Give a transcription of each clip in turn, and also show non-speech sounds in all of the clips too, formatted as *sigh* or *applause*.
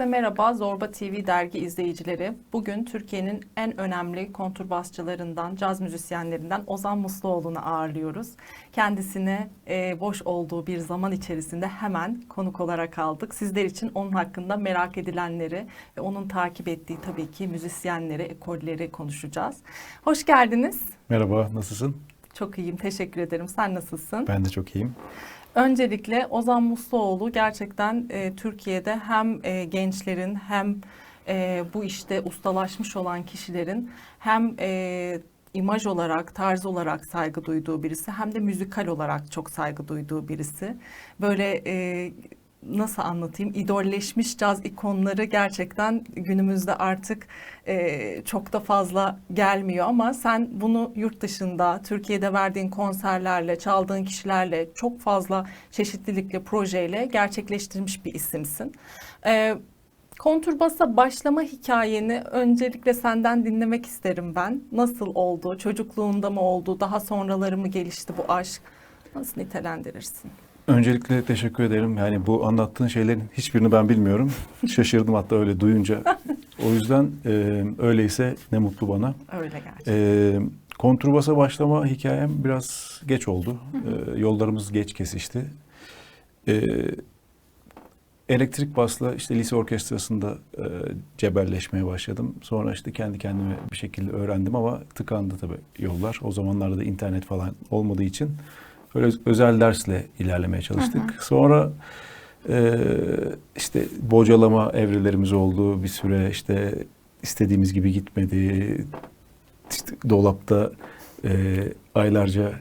Herkese merhaba Zorba TV dergi izleyicileri. Bugün Türkiye'nin en önemli konturbasçılarından, caz müzisyenlerinden Ozan Musluoğlu'nu ağırlıyoruz. Kendisine e, boş olduğu bir zaman içerisinde hemen konuk olarak aldık. Sizler için onun hakkında merak edilenleri ve onun takip ettiği tabii ki müzisyenleri, ekolleri konuşacağız. Hoş geldiniz. Merhaba, nasılsın? Çok iyiyim, teşekkür ederim. Sen nasılsın? Ben de çok iyiyim. Öncelikle Ozan Musluoğlu gerçekten e, Türkiye'de hem e, gençlerin hem e, bu işte ustalaşmış olan kişilerin hem e, imaj olarak, tarz olarak saygı duyduğu birisi hem de müzikal olarak çok saygı duyduğu birisi. Böyle e, nasıl anlatayım idolleşmiş caz ikonları gerçekten günümüzde artık e, çok da fazla gelmiyor ama sen bunu yurt dışında Türkiye'de verdiğin konserlerle çaldığın kişilerle çok fazla çeşitlilikle projeyle gerçekleştirmiş bir isimsin. E, Konturbasa başlama hikayeni öncelikle senden dinlemek isterim ben. Nasıl oldu? Çocukluğunda mı oldu? Daha sonraları mı gelişti bu aşk? Nasıl nitelendirirsin? Öncelikle teşekkür ederim. Yani bu anlattığın şeylerin hiçbirini ben bilmiyorum. *laughs* Şaşırdım hatta öyle duyunca. O yüzden e, öyleyse ne mutlu bana. Öyle gerçekten. E, kontrbasa başlama hikayem biraz geç oldu. E, yollarımız geç kesişti. E, elektrik basla işte lise orkestrasında e, cebelleşmeye başladım. Sonra işte kendi kendime bir şekilde öğrendim ama tıkandı tabii yollar. O zamanlarda da internet falan olmadığı için öyle özel dersle ilerlemeye çalıştık. Sonra e, işte bocalama evrelerimiz oldu bir süre işte istediğimiz gibi gitmedi. İşte dolapta e, aylarca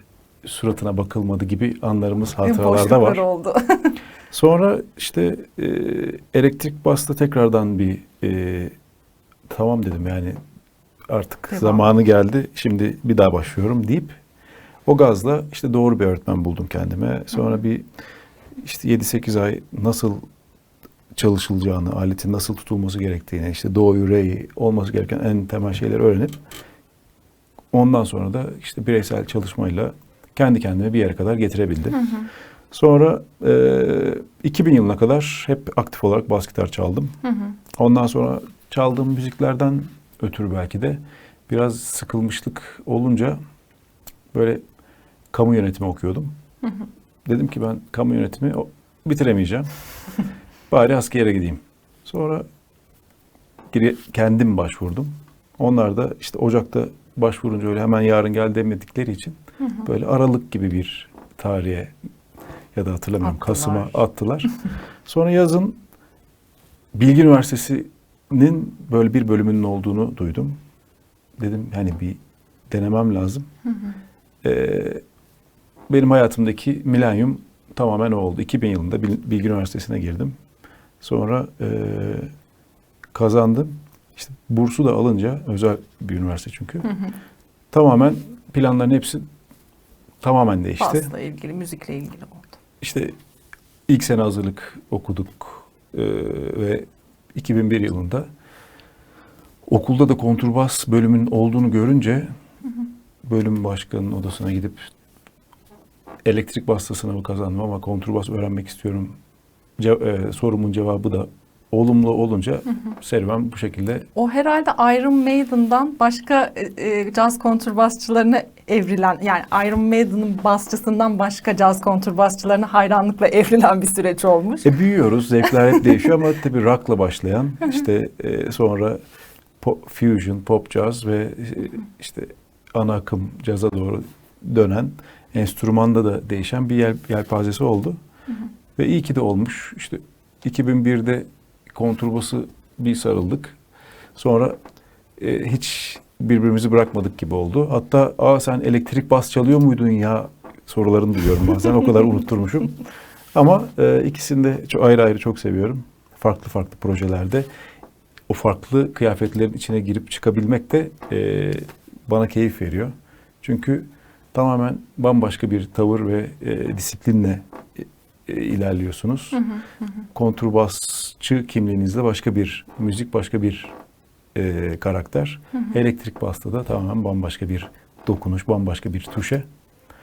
suratına bakılmadı gibi anlarımız, hatıralarda var. Oldu. *laughs* Sonra işte e, elektrik bastı tekrardan bir e, tamam dedim yani artık Devam. zamanı geldi şimdi bir daha başlıyorum deyip o gazla işte doğru bir öğretmen buldum kendime. Sonra bir işte 7-8 ay nasıl çalışılacağını, aletin nasıl tutulması gerektiğini, işte doğu re'yi olması gereken en temel şeyleri öğrenip ondan sonra da işte bireysel çalışmayla kendi kendime bir yere kadar getirebildim. Sonra e, 2000 yılına kadar hep aktif olarak bas gitar çaldım. Ondan sonra çaldığım müziklerden ötürü belki de biraz sıkılmışlık olunca böyle kamu yönetimi okuyordum. Dedim ki ben kamu yönetimi bitiremeyeceğim. Bari askere gideyim. Sonra kendim başvurdum. Onlar da işte Ocak'ta başvurunca öyle hemen yarın gel demedikleri için böyle Aralık gibi bir tarihe ya da hatırlamıyorum Attılar. Kasım'a attılar. Sonra yazın Bilgi Üniversitesi'nin böyle bir bölümünün olduğunu duydum. Dedim hani bir denemem lazım. Ee, benim hayatımdaki milenyum tamamen o oldu. 2000 yılında Bil- Bilgi Üniversitesi'ne girdim. Sonra e, kazandım. İşte bursu da alınca özel bir üniversite çünkü. Tamamen planların hepsi tamamen değişti. Basla ilgili, müzikle ilgili oldu. İşte ilk sene hazırlık okuduk e, ve 2001 yılında okulda da kontrbas bölümünün olduğunu görünce bölüm başkanının odasına gidip elektrik basta sınavı kazandım ama kontrbas öğrenmek istiyorum. Ce- e, sorumun cevabı da olumlu olunca serüven bu şekilde O herhalde Iron Maiden'dan başka e, e, caz konturbasçılarına evrilen yani Iron Maiden'ın basçısından başka caz konturbasçılarına hayranlıkla evrilen bir süreç olmuş. E büyüyoruz, zevkler hep değişiyor ama *laughs* tabii rock'la başlayan işte e, sonra pop, fusion, pop jazz ve e, işte ana akım caza doğru dönen enstrümanda da değişen bir yel, yelpazesi oldu. Ve iyi ki de olmuş. İşte 2001'de kontrbası bir sarıldık. Sonra e, hiç birbirimizi bırakmadık gibi oldu. Hatta aa sen elektrik bas çalıyor muydun ya sorularını duyuyorum bazen. O kadar unutturmuşum. Ama e, ikisini de çok ayrı ayrı çok seviyorum. Farklı farklı projelerde o farklı kıyafetlerin içine girip çıkabilmek de e, bana keyif veriyor. Çünkü tamamen bambaşka bir tavır ve e, disiplinle e, e, ilerliyorsunuz. Kontrbasçı kimliğinizde başka bir müzik, başka bir e, karakter. Elektrik basta da tamamen bambaşka bir dokunuş, bambaşka bir tuşe.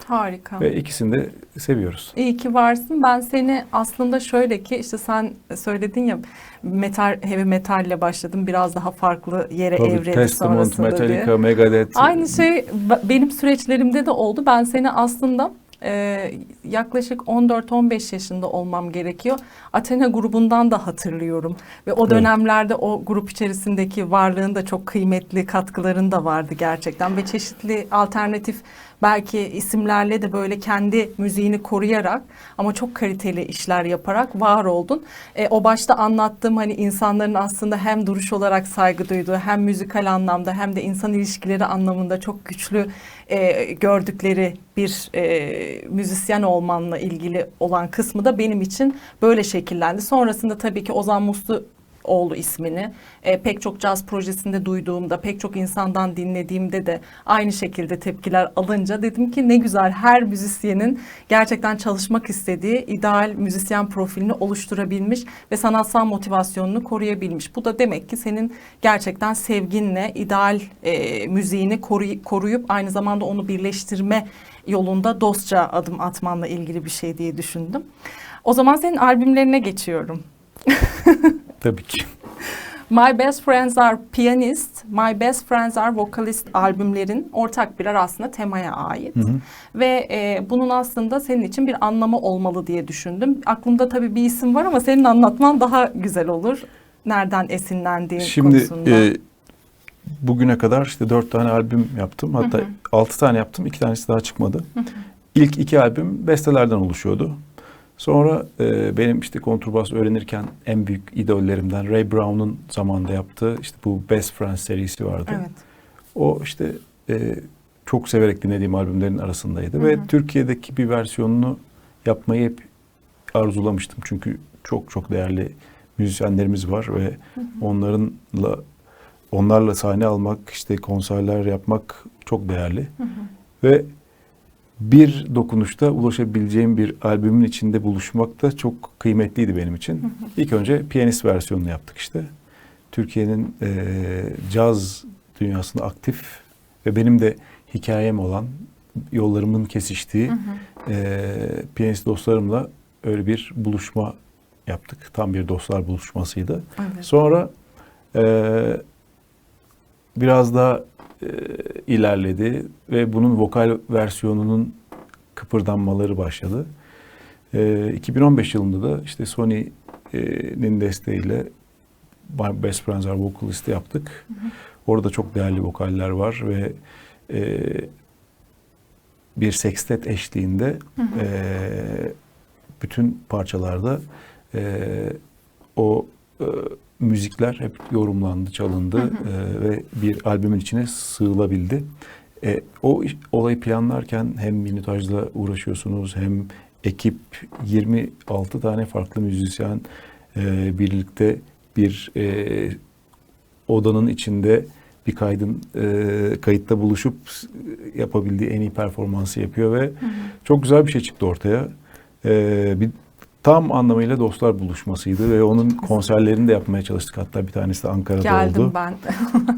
Harika. Ve ikisini de seviyoruz. İyi ki varsın. Ben seni aslında şöyle ki işte sen söyledin ya metal heavy metalle başladım. Biraz daha farklı yere Tabii, evrildi Testament, sonrasında diye. Metallica, Megadeth. Aynı şey be- benim süreçlerimde de oldu. Ben seni aslında e, yaklaşık 14-15 yaşında olmam gerekiyor. Athena grubundan da hatırlıyorum. Ve o Evet. dönemlerde o grup içerisindeki varlığın da çok kıymetli katkıların da vardı gerçekten. Ve çeşitli alternatif belki isimlerle de böyle kendi müziğini koruyarak ama çok kaliteli işler yaparak var oldun. E, o başta anlattığım hani insanların aslında hem duruş olarak saygı duyduğu hem müzikal anlamda hem de insan ilişkileri anlamında çok güçlü e, gördükleri bir e, müzisyen olmanla ilgili olan kısmı da benim için böyle şekillendi. Sonrasında tabii ki Ozan Muslu oğlu ismini e, pek çok caz projesinde duyduğumda, pek çok insandan dinlediğimde de aynı şekilde tepkiler alınca dedim ki ne güzel her müzisyenin gerçekten çalışmak istediği ideal müzisyen profilini oluşturabilmiş ve sanatsal motivasyonunu koruyabilmiş. Bu da demek ki senin gerçekten sevginle ideal e, müziğini koruy- koruyup aynı zamanda onu birleştirme yolunda dostça adım atmanla ilgili bir şey diye düşündüm. O zaman senin albümlerine geçiyorum. *laughs* Tabii ki. My Best Friends Are Pianist, My Best Friends Are Vocalist albümlerin ortak birer aslında temaya ait. Hı hı. Ve e, bunun aslında senin için bir anlamı olmalı diye düşündüm. Aklımda tabii bir isim var ama senin anlatman daha güzel olur. Nereden esinlendiğin Şimdi konusunda. e, bugüne kadar işte dört tane albüm yaptım. Hatta Hı hı. altı tane yaptım. iki tanesi daha çıkmadı. İlk iki albüm bestelerden oluşuyordu. Sonra e, benim işte kontrbas öğrenirken en büyük idollerimden Ray Brown'un zamanında yaptığı işte bu Best Friends serisi vardı. evet. O işte e, çok severek dinlediğim albümlerin arasındaydı. Ve Hı hı. Türkiye'deki bir versiyonunu yapmayı hep arzulamıştım. Çünkü çok çok değerli müzisyenlerimiz var ve onlarınla onlarla sahne almak, işte konserler yapmak çok değerli. Hı hı. Ve bir dokunuşta ulaşabileceğim bir albümün içinde buluşmak da çok kıymetliydi benim için. *laughs* İlk önce piyanist versiyonunu yaptık işte. Türkiye'nin eee caz dünyasında aktif ve benim de hikayem olan yollarımın kesiştiği Hı hı. eee piyanist dostlarımla öyle bir buluşma yaptık. Tam bir dostlar buluşmasıydı. Evet. Sonra eee, biraz daha eee, ilerledi ve bunun vokal versiyonunun kıpırdanmaları başladı. Eee, 2015 yılında da işte Sony'nin desteğiyle Best Friends Are Vocalist'i yaptık. Orada çok değerli vokaller var ve eee, bir sextet eşliğinde bütün parçalarda o müzikler hep yorumlandı, çalındı eee, ve bir albümün içine sığılabildi. E, o olayı planlarken hem minutajla uğraşıyorsunuz hem ekip 26 tane farklı müzisyen eee, birlikte bir eee, odanın içinde bir kaydın eee, kayıtta buluşup yapabildiği en iyi performansı yapıyor ve çok güzel bir şey çıktı ortaya. Eee, bir tam anlamıyla dostlar buluşmasıydı ve onun konserlerini de yapmaya çalıştık. Hatta bir tanesi de Ankara'da Geldim oldu. ben.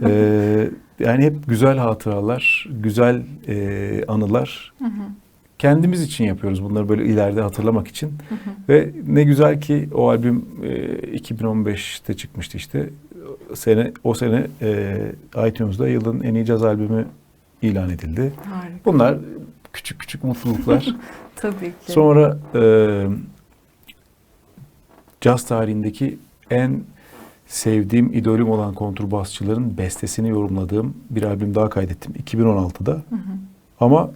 Eee, *laughs* yani hep güzel hatıralar, güzel eee, anılar. Hı hı. Kendimiz için yapıyoruz bunları böyle ileride hatırlamak için. Ve ne güzel ki o albüm eee, 2015'te çıkmıştı işte. Sene o sene eee, iTunes'da yılın en iyi caz albümü ilan edildi. Harika. Bunlar küçük küçük mutluluklar. *laughs* Tabii ki. Sonra eee caz tarihindeki en sevdiğim idolüm olan kontrbasçıların bestesini yorumladığım bir albüm daha kaydettim 2016'da. Hı hı. Ama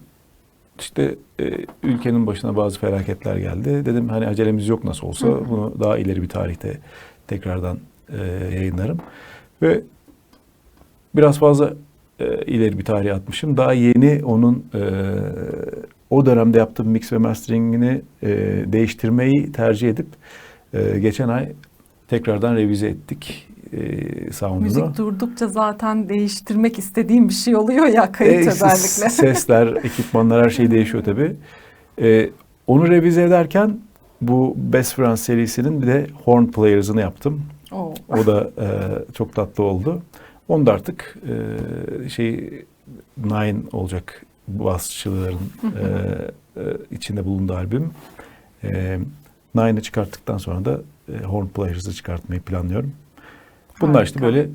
işte e, ülkenin başına bazı felaketler geldi. Dedim hani acelemiz yok nasıl olsa Hı hı. bunu daha ileri bir tarihte tekrardan e, yayınlarım. Ve biraz fazla e, ileri bir tarih atmışım. Daha yeni onun e, o dönemde yaptığım mix ve masteringini e, değiştirmeyi tercih edip e, geçen ay tekrardan revize ettik e, sound'unu. Müzik durdukça zaten değiştirmek istediğim bir şey oluyor ya kayıt E, özellikle. Sesler, *laughs* ekipmanlar her şey değişiyor tabii. E, onu revize ederken bu Best Friends serisinin bir de Horn Players'ını yaptım. Oo. O da e, çok tatlı oldu. Onu da artık e, şey Nine olacak basçıların e, e, içinde bulunduğu albüm. E, Nine'ı çıkarttıktan sonra da e, Horn Players'ı çıkartmayı planlıyorum. Bunlar işte Harika. böyle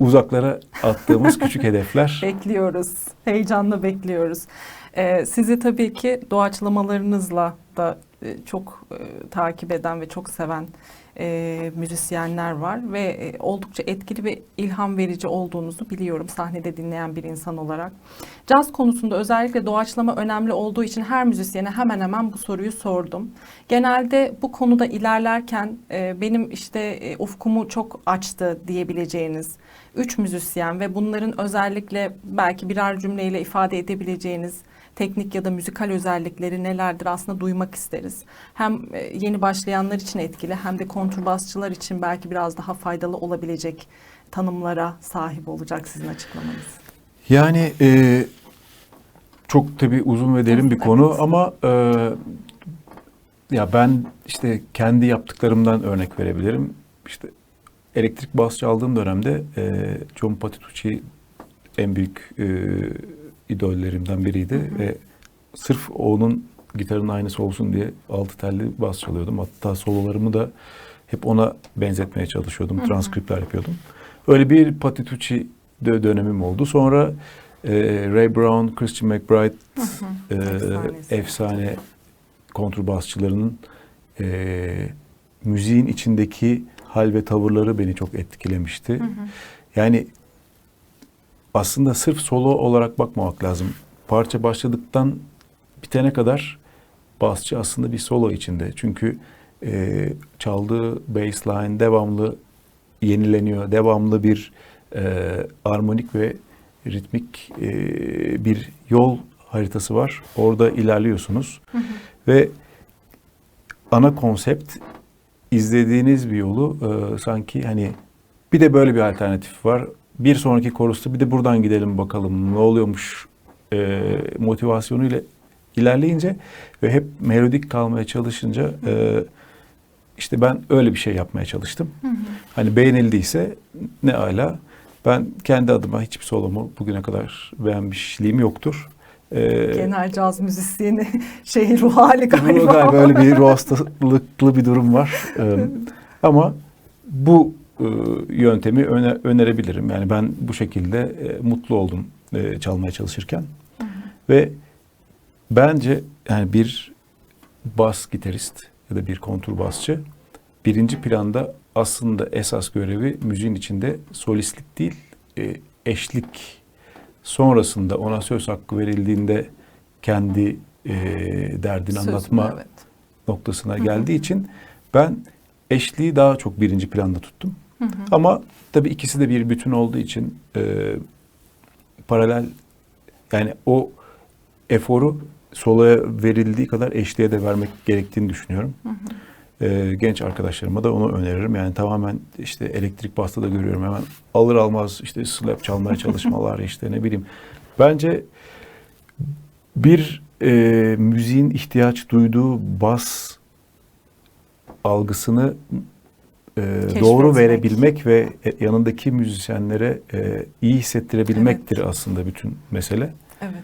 uzaklara attığımız küçük *laughs* hedefler. Bekliyoruz. Heyecanla bekliyoruz. Ee, sizi tabii ki doğaçlamalarınızla da çok e, takip eden ve çok seven e, müzisyenler var ve e, oldukça etkili ve ilham verici olduğunuzu biliyorum sahnede dinleyen bir insan olarak. Caz konusunda özellikle doğaçlama önemli olduğu için her müzisyene hemen hemen bu soruyu sordum. Genelde bu konuda ilerlerken e, benim işte e, ufkumu çok açtı diyebileceğiniz üç müzisyen ve bunların özellikle belki birer cümleyle ifade edebileceğiniz teknik ya da müzikal özellikleri nelerdir aslında duymak isteriz. Hem e, yeni başlayanlar için etkili hem de kontrbasçılar için belki biraz daha faydalı olabilecek tanımlara sahip olacak sizin açıklamanız. Yani e, çok tabii uzun ve derin bir Evet. konu ama e, ya ben işte kendi yaptıklarımdan örnek verebilirim. İşte elektrik bas çaldığım dönemde e, John Patitucci en büyük e, idollerimden biriydi Hı hı. ve sırf onun gitarın aynısı olsun diye altı telli bas çalıyordum. Hatta sololarımı da hep ona benzetmeye çalışıyordum. Hı hı. Transkriptler yapıyordum. Öyle bir Patitucci dö- dönemim oldu. Sonra e, Ray Brown, Christian McBride e, Efsanesi. efsane kontrbasçılarının e, müziğin içindeki hal ve tavırları beni çok etkilemişti. Hı hı. Yani aslında sırf solo olarak bakmamak lazım. Parça başladıktan bitene kadar basçı aslında bir solo içinde. Çünkü e, çaldığı bassline devamlı yenileniyor. Devamlı bir e, armonik ve ritmik e, bir yol haritası var. Orada ilerliyorsunuz. Hı hı. Ve ana konsept izlediğiniz bir yolu e, sanki hani bir de böyle bir alternatif var. Bir sonraki korusta bir de buradan gidelim bakalım ne oluyormuş e, motivasyonuyla ilerleyince ve hep melodik kalmaya çalışınca e, işte ben öyle bir şey yapmaya çalıştım. Hı hı. Hani beğenildiyse ne ala. Ben kendi adıma hiçbir solomu bugüne kadar beğenmişliğim yoktur. E, Genel caz müzisyeni *laughs* şey ruh hali galiba. bu galiba öyle bir ruh hastalıklı bir durum var. *laughs* Ee, ama bu yöntemi öne- önerebilirim. Yani ben bu şekilde e, mutlu oldum e, çalmaya çalışırken. Hı hı. Ve bence yani bir bas gitarist ya da bir kontrbasçı birinci planda aslında esas görevi müziğin içinde solistlik değil, e, eşlik. Sonrasında ona söz hakkı verildiğinde kendi e, derdini Sözünü, anlatma evet. noktasına Hı hı. geldiği için ben eşliği daha çok birinci planda tuttum. Hı hı. Ama tabii ikisi de bir bütün olduğu için e, paralel yani o eforu soloya verildiği kadar eşliğe de vermek gerektiğini düşünüyorum. Hı hı. E, genç arkadaşlarıma da onu öneririm. Yani tamamen işte elektrik basta da görüyorum hemen alır almaz işte slap çalmaya çalışmalar *laughs* işte ne bileyim. Bence bir e, müziğin ihtiyaç duyduğu bas algısını e, doğru verebilmek ve e, yanındaki müzisyenlere e, iyi hissettirebilmektir aslında bütün mesele. Evet.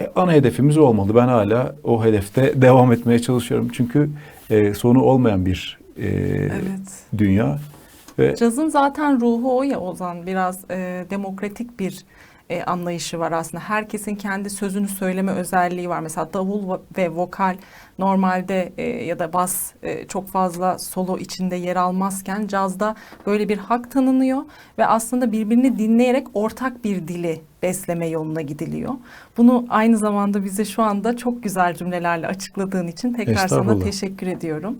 E, ana hedefimiz olmalı. Ben hala o hedefte *laughs* devam etmeye çalışıyorum. Çünkü e, sonu olmayan bir e, Evet. dünya ve Cazın zaten ruhu o ya Ozan biraz e, demokratik bir e, anlayışı var aslında. Herkesin kendi sözünü söyleme özelliği var. Mesela davul ve- vokal normalde e, ya da bas e, çok fazla solo içinde yer almazken cazda böyle bir hak tanınıyor ve aslında birbirini dinleyerek ortak bir dili besleme yoluna gidiliyor. Bunu aynı zamanda bize şu anda çok güzel cümlelerle açıkladığın için tekrar sana teşekkür ediyorum.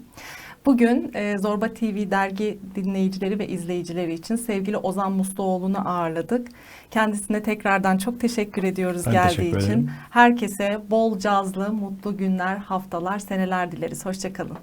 Bugün e, Zorba TV dergi dinleyicileri ve izleyicileri için sevgili Ozan Musluoğlu'nu ağırladık. Kendisine tekrardan çok teşekkür ediyoruz Ben geldiği teşekkür için. Herkese bol cazlı, mutlu günler, haftalar, seneler dileriz. Hoşçakalın.